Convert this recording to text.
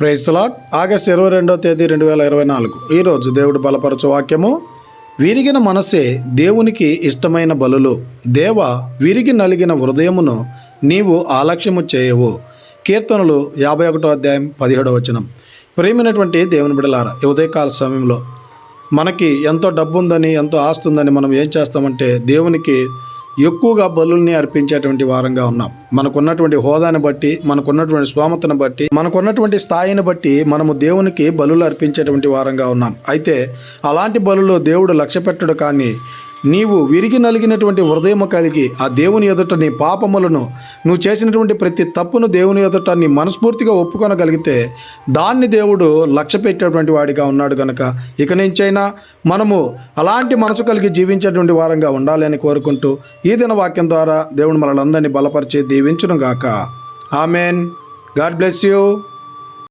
Praise lot August ఇరవై రెండో తేదీ రెండు వేల ఇరవై నాలుగు. ఈరోజు దేవుడు బలపరచు వాక్యము. విరిగిన మనసే దేవునికి ఇష్టమైన బలులు. దేవ విరిగి నలిగిన హృదయమును నీవు ఆలక్ష్యము చేయవు. కీర్తనలు యాభై ఒకటో అధ్యాయం పదిహేడవ వచనం. ప్రేమైనటువంటి దేవుని బిడలారా ఉదయకాల సమయంలో మనకి ఎంతో డబ్బు ఉందని ఎంతో ఆస్తుందని మనం ఏం చేస్తామంటే దేవునికి ఎక్కువగా బలుల్ని అర్పించేటువంటి వారంగా ఉన్నాం. మనకున్నటువంటి హోదాని బట్టి మనకున్నటువంటి స్వామతను బట్టి మనకున్నటువంటి స్థాయిని బట్టి మనము దేవునికి బలులు అర్పించేటువంటి వారంగా ఉన్నాం. అయితే అలాంటి బలులు దేవుడు లక్ష్య పెట్టడు కానీ నీవు విరిగి నలిగినటువంటి హృదయము కలిగి ఆ దేవుని ఎదుట నీ పాపములను నువ్వు చేసినటువంటి ప్రతి తప్పును దేవుని ఎదుట నీ మనస్ఫూర్తిగా ఒప్పుకొనగలిగితే దాన్ని దేవుడు లక్ష్య పెట్టేటువంటి వాడిగా ఉన్నాడు కనుక ఇక నుంచైనా మనము అలాంటి మనసు కలిగి జీవించేటువంటి వారంగా ఉండాలి అని కోరుకుంటూ ఈ దిన వాక్యం ద్వారా దేవుడు మనలందరినీ బలపరిచి దీవించును గాక ఆమెన్. God bless you.